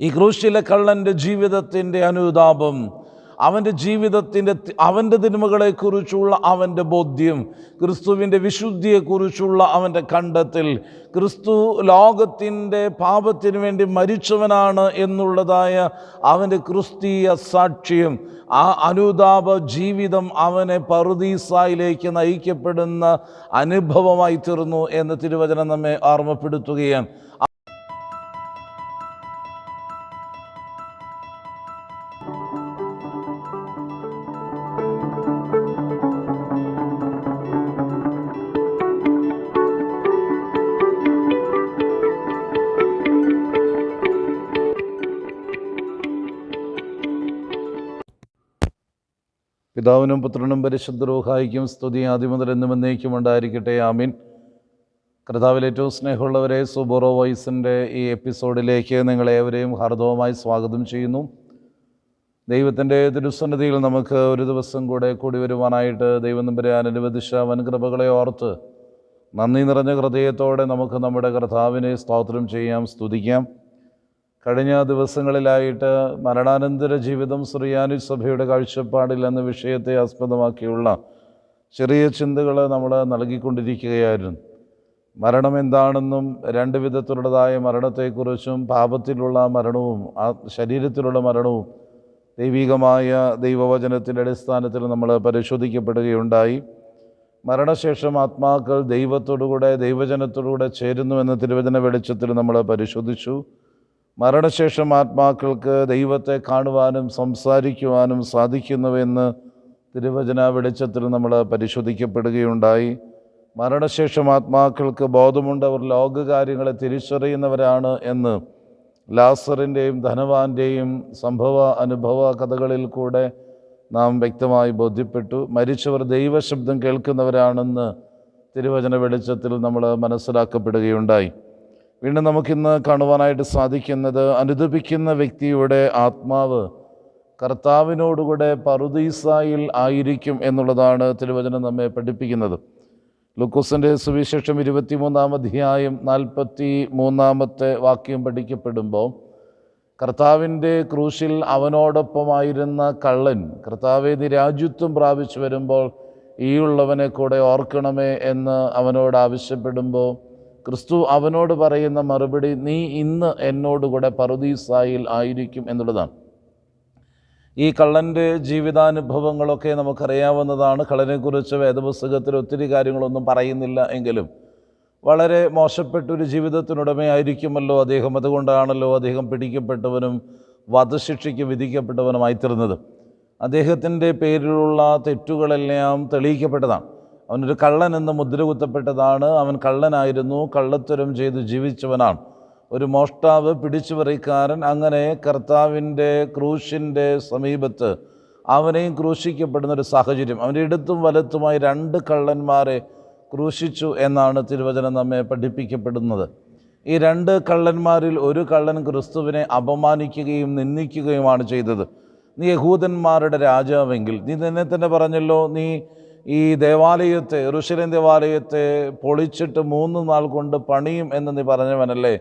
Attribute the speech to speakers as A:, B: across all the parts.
A: ഈ ക്രൂശിലെ കള്ളന്റെ ജീവിതത്തിന്റെ അനുതാപം അവന്റെ ജീവിതത്തിന്റെ അവന്റെ തിന്മകളെക്കുറിച്ചുള്ള അവന്റെ ബോധ്യം ക്രിസ്തുവിന്റെ വിശുദ്ധിയെക്കുറിച്ചുള്ള അവന്റെ കണ്ടെത്തൽ ക്രിസ്തു ലോകത്തിന്റെ പാപത്തിനു വേണ്ടി മരിച്ചവനാണ് എന്നുള്ളതായ അവന്റെ ക്രിസ്തീയ സാക്ഷ്യം ആ അനുതാപ ജീവിതം അവനെ പറുദീസായിലേക്ക് നയിക്കപ്പെടുന്ന അനുഭവമായി തീർന്നു എന്ന് തിരുവചനം നമ്മെ ഓർമ്മപ്പെടുത്തുകയാണ്. പിതാവിനും പുത്രനും പരിശുദ്ധരോഹായിക്കും സ്തുതി. ആദ്യമുതൽ എന്നും എന്നേക്കും ഉണ്ടായിരിക്കട്ടെ. ആമീൻ. കർത്താവിൽ ഏറ്റവും സ്നേഹമുള്ളവരെ സുബോറോ വോയിസിന്റെ ഈ എപ്പിസോഡിലേക്ക് നിങ്ങളേവരെയും ഹാർദവമായി സ്വാഗതം ചെയ്യുന്നു. ദൈവത്തിന്റെ തിരുസന്നിധിയിൽ നമുക്ക് ഒരു ദിവസം കൂടെ കൂടി വരുവാനായിട്ട് ദൈവം നമ്പരാൻ അനുവദിച്ച വൻകൃപകളെ ഓർത്ത് നന്ദി നിറഞ്ഞ ഹൃദയത്തോടെ നമുക്ക് നമ്മുടെ കർത്താവിനെ സ്തോത്രം ചെയ്യാം സ്തുതിക്കാം. കഴിഞ്ഞ ദിവസങ്ങളിലായിട്ട് മരണാനന്തര ജീവിതം ശ്രീയാനി സഭയുടെ കാഴ്ചപ്പാടിൽ എന്ന വിഷയത്തെ ആസ്പദമാക്കിയുള്ള ചെറിയ ചിന്തകൾ നമ്മൾ നൽകിക്കൊണ്ടിരിക്കുകയായിരുന്നു. മരണം എന്താണെന്നും രണ്ട് വിധത്തിലുള്ളതായ മരണത്തെക്കുറിച്ചും പാപത്തിലുള്ള മരണവും ആ ശരീരത്തിലുള്ള മരണവും ദൈവികമായ ദൈവവചനത്തിന്റെ അടിസ്ഥാനത്തിൽ നമ്മൾ പരിശോധിക്കപ്പെടുകയുണ്ടായി. മരണശേഷം ആത്മാക്കൾ ദൈവത്തോടുകൂടെ ദൈവജനത്തോടുകൂടെ ചേരുന്നുവെന്ന തിരുവചന വെളിച്ചത്തിൽ നമ്മൾ പരിശോധിച്ചു. മരണശേഷം ആത്മാക്കൾക്ക് ദൈവത്തെ കാണുവാനും സംസാരിക്കുവാനും സാധിക്കുന്നുവെന്ന് തിരുവചന വെളിച്ചത്തിൽ നമ്മൾ പരിശോധിക്കപ്പെടുകയുണ്ടായി. മരണശേഷം ആത്മാക്കൾക്ക് ബോധമുണ്ട് അവർ ലോകകാര്യങ്ങളെ തിരിച്ചറിയുന്നവരാണ് എന്ന് ലാസറിന്റെയും ധനവാന്റെയും സംഭവ അനുഭവ കഥകളിൽ കൂടെ നാം വ്യക്തമായി ബോധ്യപ്പെട്ടു. മരിച്ചവർ ദൈവശബ്ദം കേൾക്കുന്നവരാണെന്ന് തിരുവചന വെളിച്ചത്തിൽ നമ്മൾ മനസ്സിലാക്കപ്പെടുകയുണ്ടായി. വീണ്ടും നമുക്കിന്ന് കാണുവാനായിട്ട് സാധിക്കുന്നത് അനുദപിക്കുന്ന വ്യക്തിയുടെ ആത്മാവ് കർത്താവിനോടുകൂടെ പറുദീസായിൽ ആയിരിക്കും എന്നുള്ളതാണ് തിരുവചനം നമ്മെ പഠിപ്പിക്കുന്നത്. ലുക്കോസിന്റെ സുവിശേഷം ഇരുപത്തിമൂന്നാം അധ്യായം നാൽപ്പത്തി മൂന്നാമത്തെ വാക്യം പഠിക്കപ്പെടുമ്പോൾ കർത്താവിന്റെ ക്രൂശിൽ അവനോടൊപ്പമായിരുന്ന കള്ളൻ കർത്താവെ രാജ്യത്വം പ്രാപിച്ചു വരുമ്പോൾ ഈ ഉള്ളവനെ കൂടെ ഓർക്കണമേ എന്ന് അവനോട് ആവശ്യപ്പെടുമ്പോൾ ക്രിസ്തു അവനോട് പറയുന്ന മറുപടി നീ ഇന്ന് എന്നോടുകൂടെ പറുദീസായിൽ ആയിരിക്കും എന്നുള്ളതാണ്. ഈ കള്ളന്റെ ജീവിതാനുഭവങ്ങളൊക്കെ നമുക്കറിയാവുന്നതാണ്. കള്ളനെക്കുറിച്ച് വേദപുസ്തകത്തിൽ ഒത്തിരി കാര്യങ്ങളൊന്നും പറയുന്നില്ല എങ്കിലും വളരെ മോശപ്പെട്ടൊരു ജീവിതത്തിനുടമയായിരിക്കുമല്ലോ അദ്ദേഹം. അതുകൊണ്ടാണല്ലോ അദ്ദേഹം പിടിക്കപ്പെട്ടവനും വധശിക്ഷയ്ക്ക് വിധിക്കപ്പെട്ടവനുമായി തീർന്നത് അദ്ദേഹത്തിന്റെ പേരിലുള്ള തെറ്റുകളെല്ലാം തെളിയിക്കപ്പെട്ടതാണ്. അവനൊരു കള്ളൻ എന്ന് മുദ്ര കുത്തപ്പെട്ടതാണ്. അവൻ കള്ളനായിരുന്നു. കള്ളത്തരം ചെയ്ത് ജീവിച്ചവനാണ്. ഒരു മോഷ്ടാവ് പിടിച്ചുപറിക്കാരൻ അങ്ങനെ കർത്താവിന്റെ ക്രൂശിന്റെ സമീപത്ത് അവനെയും ക്രൂശിക്കപ്പെടുന്ന ഒരു സാഹചര്യം. അവന്റെ ഇടത്തും വലത്തുമായി രണ്ട് കള്ളന്മാരെ ക്രൂശിച്ചു എന്നാണ് തിരുവചനം നമ്മെ പഠിപ്പിക്കപ്പെടുന്നത്. ഈ രണ്ട് കള്ളന്മാരിൽ ഒരു കള്ളൻ ക്രിസ്തുവിനെ അപമാനിക്കുകയും നിന്ദിക്കുകയുമാണ് ചെയ്തത്. നീ യഹൂദന്മാരുടെ രാജാവെങ്കിൽ നീ നിന്നെ തന്നെ പറഞ്ഞല്ലോ നീ ഈ ദേവാലയത്തെ ഋഷലേം ദേവാലയത്തെ പൊളിച്ചിട്ട് മൂന്ന് നാൾ കൊണ്ട് പണിയും എന്ന് നീ പറഞ്ഞവനല്ലേ?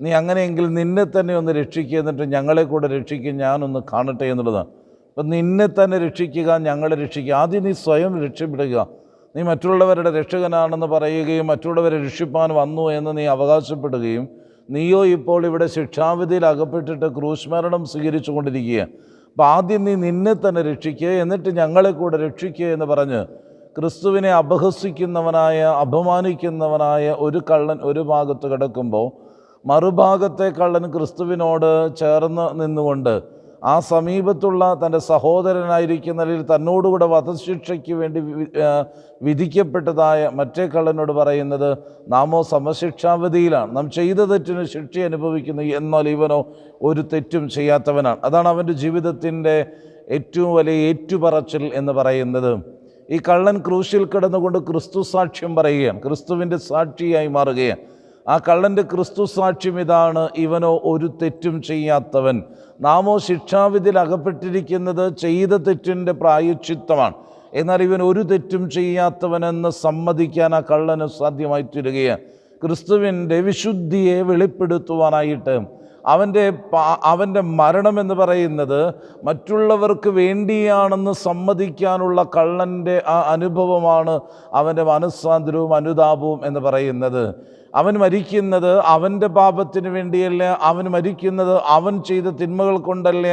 A: നീ അങ്ങനെയെങ്കിൽ നിന്നെ തന്നെ ഒന്ന് രക്ഷിക്കുക എന്നിട്ട് ഞങ്ങളെ കൂടെ രക്ഷിക്കുക ഞാനൊന്ന് കാണട്ടെ എന്നുള്ളതാണ്. അപ്പം നിന്നെ തന്നെ രക്ഷിക്കുക ഞങ്ങളെ രക്ഷിക്കുക. ആദ്യം നീ സ്വയം രക്ഷപ്പെടുക. നീ മറ്റുള്ളവരുടെ രക്ഷകനാണെന്ന് പറയുകയും മറ്റുള്ളവരെ രക്ഷിപ്പാൻ വന്നു എന്ന് നീ അവകാശപ്പെടുകയും നീയോ ഇപ്പോൾ ഇവിടെ ശിക്ഷാവിധിയിൽ അകപ്പെട്ടിട്ട് ക്രൂശ്മരണം സ്വീകരിച്ചു കൊണ്ടിരിക്കുക അപ്പം ആദ്യം നീ നിന്നെ തന്നെ രക്ഷിക്കുക എന്നിട്ട് ഞങ്ങളെ കൂടെ രക്ഷിക്കുക എന്ന് പറഞ്ഞ് ക്രിസ്തുവിനെ അപഹസിക്കുന്നവനായ അപമാനിക്കുന്നവനായ ഒരു കള്ളൻ ഒരു ഭാഗത്ത് കിടക്കുമ്പോൾ മറുഭാഗത്തെ കള്ളൻ ക്രിസ്തുവിനോട് ചേർന്ന് നിന്നുകൊണ്ട് ആ സമീപത്തുള്ള തന്റെ സഹോദരനായിരിക്കുന്നതിൽ തന്നോടുകൂടെ വധശിക്ഷയ്ക്ക് വേണ്ടി വിധിക്കപ്പെട്ടതായ മറ്റേ കള്ളനോട് പറയുന്നത് നാമോ സമശിക്ഷാവധിയിലാണ്. നാം ചെയ്ത തെറ്റിന് ശിക്ഷ അനുഭവിക്കുന്നു എന്നാൽ ഇവനോ ഒരു തെറ്റും ചെയ്യാത്തവനാണ്. അതാണ് അവന്റെ ജീവിതത്തിന്റെ ഏറ്റവും വലിയ ഏറ്റുപറച്ചിൽ എന്ന് പറയുന്നത്. ഈ കള്ളൻ ക്രൂശിൽ കിടന്നുകൊണ്ട് ക്രിസ്തു സാക്ഷ്യം പറയുകയാണ്. ക്രിസ്തുവിന്റെ സാക്ഷിയായി മാറുകയാണ്. ആ കള്ളന്റെ ക്രിസ്തു സാക്ഷ്യം ഇതാണ്. ഇവനോ ഒരു തെറ്റും ചെയ്യാത്തവൻ. നാമോ ശിക്ഷാവിധിയിൽ അകപ്പെട്ടിരിക്കുന്നത് ചെയ്ത തെറ്റിന്റെ പ്രായച്ചിത്തമാണ് എന്നാൽ ഇവൻ ഒരു തെറ്റും ചെയ്യാത്തവനെന്ന് സമ്മതിക്കാൻ ആ കള്ളന് സാധ്യമായി തീരുകയാണ് ക്രിസ്തുവിന്റെ വിശുദ്ധിയെ വെളിപ്പെടുത്തുവാനായിട്ട് അവന്റെ അവന്റെ മരണം എന്ന് പറയുന്നത് മറ്റുള്ളവർക്ക് വേണ്ടിയാണെന്ന് സമ്മതിക്കാനുള്ള കള്ളന്റെ ആ അനുഭവമാണ് അവന്റെ മനസ്സാന്തരവും അനുതാപവും എന്ന് പറയുന്നത്. അവൻ മരിക്കുന്നത് അവന്റെ പാപത്തിന് വേണ്ടിയല്ല അവൻ മരിക്കുന്നത് അവൻ ചെയ്ത തിന്മകൾ കൊണ്ടല്ല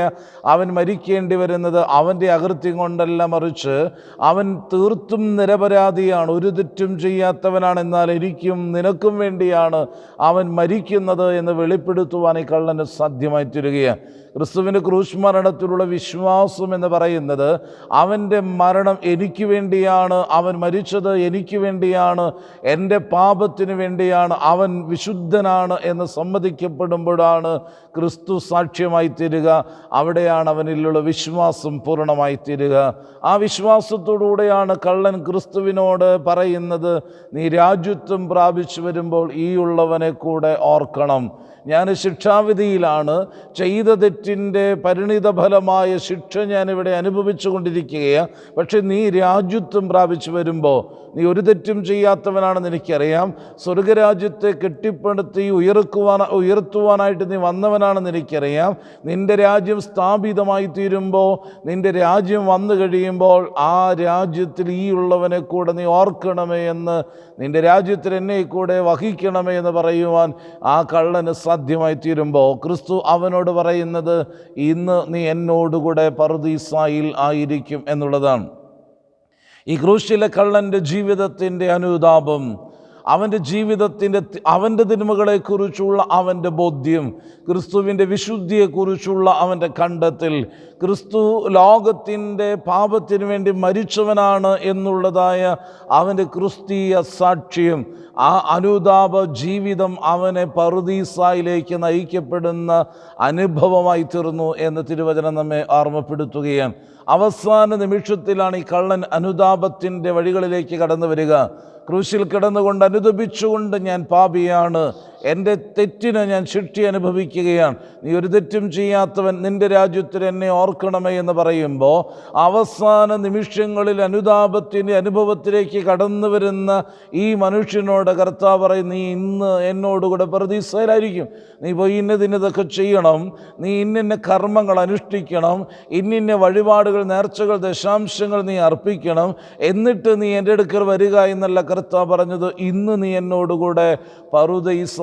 A: അവൻ മരിക്കേണ്ടി വരുന്നത് അവന്റെ അകൃത്യം കൊണ്ടല്ല മറിച്ച് അവൻ തീർത്തും നിരപരാധിയാണ് ഒരു തെറ്റും ചെയ്യാത്തവനാണ് എന്നാൽ എനിക്കും നിനക്കും വേണ്ടിയാണ് അവൻ മരിക്കുന്നത് എന്ന് വെളിപ്പെടുത്തുവാൻ ഈ കള്ളന് സാധ്യമായി തീരുകയാണ് ക്രിസ്തുവിന്റെ ക്രൂശ് മരണത്തിലുള്ള വിശ്വാസം എന്ന് പറയുന്നത് അവന്റെ മരണം എനിക്ക് വേണ്ടിയാണ് അവൻ മരിച്ചത് എനിക്ക് വേണ്ടിയാണ് എന്റെ പാപത്തിന് വേണ്ടിയാണ് അവൻ വിശുദ്ധനാണ് എന്ന് സമ്മതിക്കപ്പെടുമ്പോഴാണ് ക്രിസ്തു സാക്ഷ്യമായി തീരുക. അവിടെയാണ് അവനിലുള്ള വിശ്വാസം പൂർണമായി തീരുക. ആ വിശ്വാസത്തോടുകൂടെയാണ് കള്ളൻ ക്രിസ്തുവിനോട് പറയുന്നത് നീ രാജ്യത്വം പ്രാപിച്ചു വരുമ്പോൾ ഈ ഉള്ളവനെ കൂടെ ഓർക്കണം. ഞാൻ ശിക്ഷാവിധിയിലാണ് ചെയ്ത തെറ്റിന്റെ പരിണിത ഫലമായ ശിക്ഷ ഞാനിവിടെ അനുഭവിച്ചു കൊണ്ടിരിക്കുകയാണ് പക്ഷേ നീ രാജ്യത്വം പ്രാപിച്ചു വരുമ്പോൾ നീ ഒരു തെറ്റും ചെയ്യാത്തവനാണെന്ന് എനിക്കറിയാം. സ്വർഗരാജ്യത്തെ കെട്ടിപ്പടുത്തി ഉയർക്കുവാൻ ഉയർത്തുവാനായിട്ട് നീ വന്നവനാണെന്ന് എനിക്കറിയാം. നിന്റെ രാജ്യം സ്ഥാപിതമായി തീരുമ്പോൾ നിന്റെ രാജ്യം വന്നു കഴിയുമ്പോൾ ആ രാജ്യത്തിൽ ഈ ഉള്ളവനെ കൂടെ നീ ഓർക്കണമേ എന്ന് നിന്റെ രാജ്യത്തിൽ എന്നെ കൂടെ വഹിക്കണമേ എന്ന് പറയുവാൻ ആ കള്ളന് സാധ്യമായി തീരുമ്പോൾ ക്രിസ്തു അവനോട് പറയുന്നത് ഇന്ന് നീ എന്നോടുകൂടെ പറുദീസായിൽ ആയിരിക്കും എന്നുള്ളതാണ്. ഈ ക്രൂശിലെ കള്ളന്റെ ജീവിതത്തിന്റെ അനുതാപം അവന്റെ ജീവിതത്തിന്റെ അവന്റെ തിന്മകളെക്കുറിച്ചുള്ള അവന്റെ ബോധ്യം ക്രിസ്തുവിന്റെ വിശുദ്ധിയെക്കുറിച്ചുള്ള അവന്റെ കണ്ടെത്തൽ. ക്രിസ്തു ലോകത്തിന്റെ പാപത്തിനു വേണ്ടി മരിച്ചവനാണ് എന്നുള്ളതായ അവന്റെ ക്രിസ്തീയ സാക്ഷ്യം. ആ അനുതാപ ജീവിതം അവനെ പറുദീസായിലേക്ക് നയിക്കപ്പെടുന്ന അനുഭവമായി തീർന്നു എന്ന് തിരുവചനം നമ്മെ ഓർമ്മപ്പെടുത്തുകയാണ്. അവസാന നിമിഷത്തിലാണ് ഈ കള്ളൻ അനുതാപത്തിന്റെ വഴികളിലേക്ക് കടന്നു വരിക. ക്രൂശിൽ കിടന്നുകൊണ്ട് അനുദപിച്ചുകൊണ്ട് ഞാൻ പാപിയാണ്. എന്റെ തെറ്റിന് ഞാൻ ശിക്ഷ അനുഭവിക്കുകയാണ്. നീ ഒരു തെറ്റും ചെയ്യാത്തവൻ നിന്റെ രാജ്യത്തിൽ എന്നെ ഓർക്കണമേ എന്ന് പറയുമ്പോൾ അവസാന നിമിഷങ്ങളിൽ അനുതാപത്തിന്റെ അനുഭവത്തിലേക്ക് കടന്നു വരുന്ന ഈ മനുഷ്യനോട് കർത്താവ് പറയും നീ ഇന്ന് എന്നോടുകൂടെ പ്രതീക്ഷയിലായിരിക്കും നീ പോയി ഇന്നതിനതൊക്കെ ചെയ്യണം. നീ ഇന്നിന്ന കർമ്മങ്ങൾ അനുഷ്ഠിക്കണം. ഇന്നിന്ന വഴിപാടുകൾ നേർച്ചകൾ ദശാംശങ്ങൾ നീ അർപ്പിക്കണം. എന്നിട്ട് നീ എന്റെ അടുക്കൽ വരിക എന്നല്ല കർത്താവ് പറഞ്ഞത്. ഇന്ന് നീ എന്നോടുകൂടെ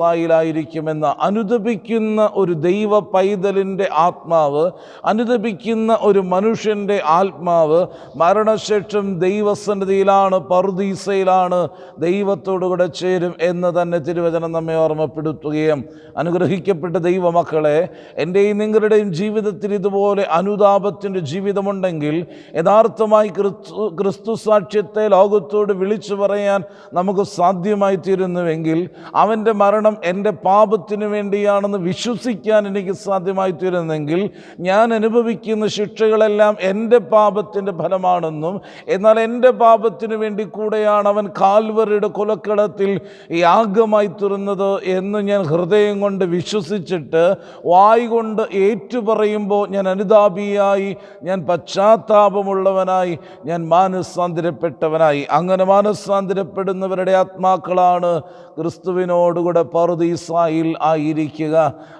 A: പറുദൈസായിലായിരിക്കുമെന്ന് അനുദപിക്കുന്ന ഒരു ദൈവ പൈതലിന്റെ ആത്മാവ് അനുദപിക്കുന്ന ഒരു മനുഷ്യന്റെ ആത്മാവ് മരണശേഷം ദൈവസന്നിധിയിലാണ് പറുദീസയിലാണ് ദൈവത്തോടുകൂടെ ചേരും എന്ന് തന്നെ തിരുവചനം നമ്മെ ഓർമ്മപ്പെടുത്തുകയും അനുഗ്രഹിക്കപ്പെട്ട ദൈവമക്കളെ എന്റെയും നിങ്ങളുടെയും ജീവിതത്തിൽ ഇതുപോലെ അനുതാപത്തിന്റെ ജീവിതമുണ്ടെങ്കിൽ യഥാർത്ഥമായി ക്രിസ്തു ക്രിസ്തു സാക്ഷ്യത്തെ ലോകത്തോട് വിളിച്ചു പറയാൻ നമുക്ക് സാധ്യമായി തീരുന്നുവെങ്കിൽ അവന്റെ മരണം എന്റെ പാപത്തിന് വേണ്ടിയാണെന്ന് വിശ്വസിക്കാൻ എനിക്ക് സാധ്യമായി തീരുന്നെങ്കിൽ ഞാൻ അനുഭവിക്കുന്ന ശിക്ഷകളെല്ലാം എന്റെ പാപത്തിന്റെ ഫലമാണെന്നും എന്നാൽ എന്റെ പാപത്തിന് വേണ്ടി കൂടെയാണ് അവൻ കാൽവറിയുടെ കുലക്കടത്തിൽ യാഗമായി തീർന്നത് എന്ന് ഞാൻ ഹൃദയം കൊണ്ട് വിശ്വസിച്ചിട്ട് വായ് കൊണ്ട് ഏറ്റുപറയുമ്പോൾ ഞാൻ അനുതാപിയായി ഞാൻ പശ്ചാത്താപമുള്ളവനായി ഞാൻ മാനസാന്തരപ്പെട്ടവനായി. അങ്ങനെ മാനസാന്തരപ്പെടുന്നവരുടെ ആത്മാക്കളാണ് ക്രിസ്തുവിനോടുകൂടെ പറുദീസായിൽ ആയിരിക്കുക.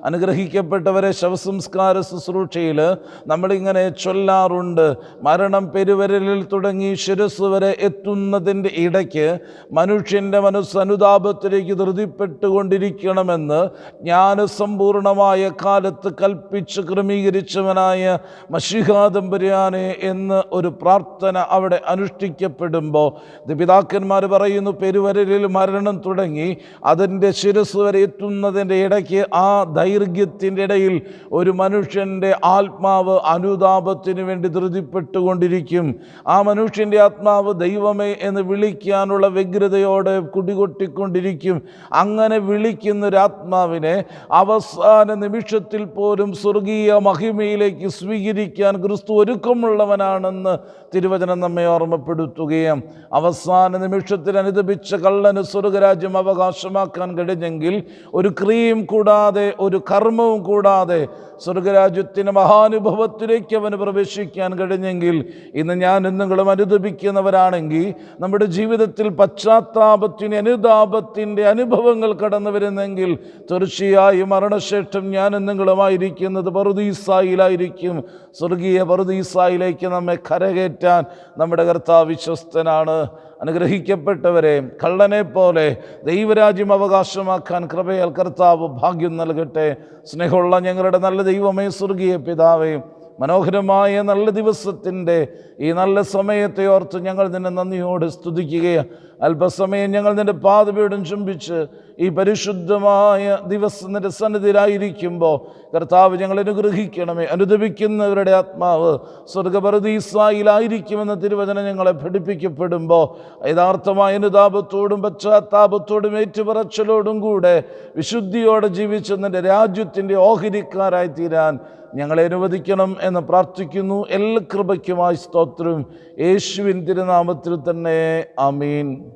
A: അനുഗ്രഹിക്കപ്പെട്ടവരെ ശവസംസ്കാര ശുശ്രൂഷയിൽ നമ്മളിങ്ങനെ ചൊല്ലാറുണ്ട്. മരണം പെരുവരലിൽ തുടങ്ങി ശിരസ് വരെ എത്തുന്നതിന്റെ ഇടയ്ക്ക് മനുഷ്യന്റെ മനസ്സ് അനുതാപത്തിലേക്ക് ധൃതിപ്പെട്ടുകൊണ്ടിരിക്കണമെന്ന് ജ്ഞാനസമ്പൂർണമായ കാലത്ത് കൽപ്പിച്ച് ക്രമീകരിച്ചവനായ മഷിഹാദംബര്യാനെ എന്ന് ഒരു പ്രാർത്ഥന അവിടെ അനുഷ്ഠിക്കപ്പെടുമ്പോൾ പിതാക്കന്മാർ പറയുന്നു പെരുവരലിൽ മരണം തുടങ്ങി അതിന്റെ ശിരസ് വരെ എത്തുന്നതിന്റെ ഇടയ്ക്ക് ആ ദൈർഘ്യത്തിന്റെ ഇടയിൽ ഒരു മനുഷ്യന്റെ ആത്മാവ് അനുതാപത്തിന് വേണ്ടി ധൃതിപ്പെട്ടുകൊണ്ടിരിക്കും. ആ മനുഷ്യന്റെ ആത്മാവ് ദൈവമേ എന്ന് വിളിക്കാനുള്ള വ്യഗ്രതയോടെ കുടികൊട്ടിക്കൊണ്ടിരിക്കും. അങ്ങനെ വിളിക്കുന്ന ആത്മാവിനെ അവസാന നിമിഷത്തിൽ പോലും സ്വർഗീയ മഹിമയിലേക്ക് സ്വീകരിക്കാൻ ക്രിസ്തു ഒരുക്കമുള്ളവനാണെന്ന് തിരുവചനം നമ്മെ ഓർമ്മപ്പെടുത്തുകയും അവസാന നിമിഷത്തിൽ അനുദപിച്ച കള്ളന് സ്വർഗരാജ്യം അവകാശമാക്കാൻ കഴിഞ്ഞെങ്കിൽ കഴിയണമെങ്കിൽ ഒരു ക്രിയയും കൂടാതെ ഒരു കർമ്മവും കൂടാതെ സ്വർഗരാജ്യത്തിന്റെ മഹാനുഭവത്തിലേക്ക് അവന് പ്രവേശിക്കാൻ കഴിഞ്ഞെങ്കിൽ ഇന്ന് ഞാൻ നിങ്ങളും അനുദപിക്കുന്നവരാണെങ്കിൽ നമ്മുടെ ജീവിതത്തിൽ പശ്ചാത്താപത്തിന് അനുതാപത്തിന്റെ അനുഭവങ്ങൾ കടന്നു വരുന്നെങ്കിൽ തീർച്ചയായും മരണശേഷം ഞാൻ നിങ്ങളുമായിരിക്കുന്നത് പറുദീസായിലായിരിക്കും. സ്വർഗീയ പറുദീസായിലേക്ക് നമ്മെ കരകയറ്റാൻ നമ്മുടെ കർത്താവ് വിശ്വസ്തനാണ്. അനുഗ്രഹിക്കപ്പെട്ടവരെ കള്ളനെ പോലെ ദൈവരാജ്യം അവകാശമാക്കാൻ കൃപയാൽ കർത്താവ് ഭാഗ്യം നൽകട്ടെ. സ്നേഹമുള്ള ഞങ്ങളുടെ നല്ല ദൈവമേ സ്വർഗീയ പിതാവേ മനോഹരമായ നല്ല ദിവസത്തിന്റെ ഈ നല്ല സമയത്തെ ഓർത്ത് ഞങ്ങൾ നിന്നെ നന്ദിയോട് സ്തുതിക്കുകയാണ് അല്പസമയം ഞങ്ങൾ നിന്റെ പാതപീഠം ചുംബിച്ച് ഈ പരിശുദ്ധമായ ദിവസം നിന്റെ സന്നിധിയിലായിരിക്കുമ്പോൾ കർത്താവ് ഞങ്ങൾ അനുഗ്രഹിക്കണമേ. അനുദപിക്കുന്നവരുടെ ആത്മാവ് സ്വർഗപരദീസായിലായിരിക്കുമെന്ന തിരുവചനം ഞങ്ങളെ പഠിപ്പിക്കപ്പെടുമ്പോൾ യഥാർത്ഥമായ അനുതാപത്തോടും പശ്ചാത്താപത്തോടും ഏറ്റുപറച്ചലോടും കൂടെ വിശുദ്ധിയോടെ ജീവിച്ച് നിന്റെ രാജ്യത്തിന്റെ ഓഹരിക്കാരായി തീരാൻ ഞങ്ങളെ അനുവദിക്കണം എന്ന് പ്രാർത്ഥിക്കുന്നു. എല്ലാ കൃപയ്ക്കുമായി സ്തോത്രം. യേശുവിൻ തിരുനാമത്തിൽ തന്നെ. ആമീൻ.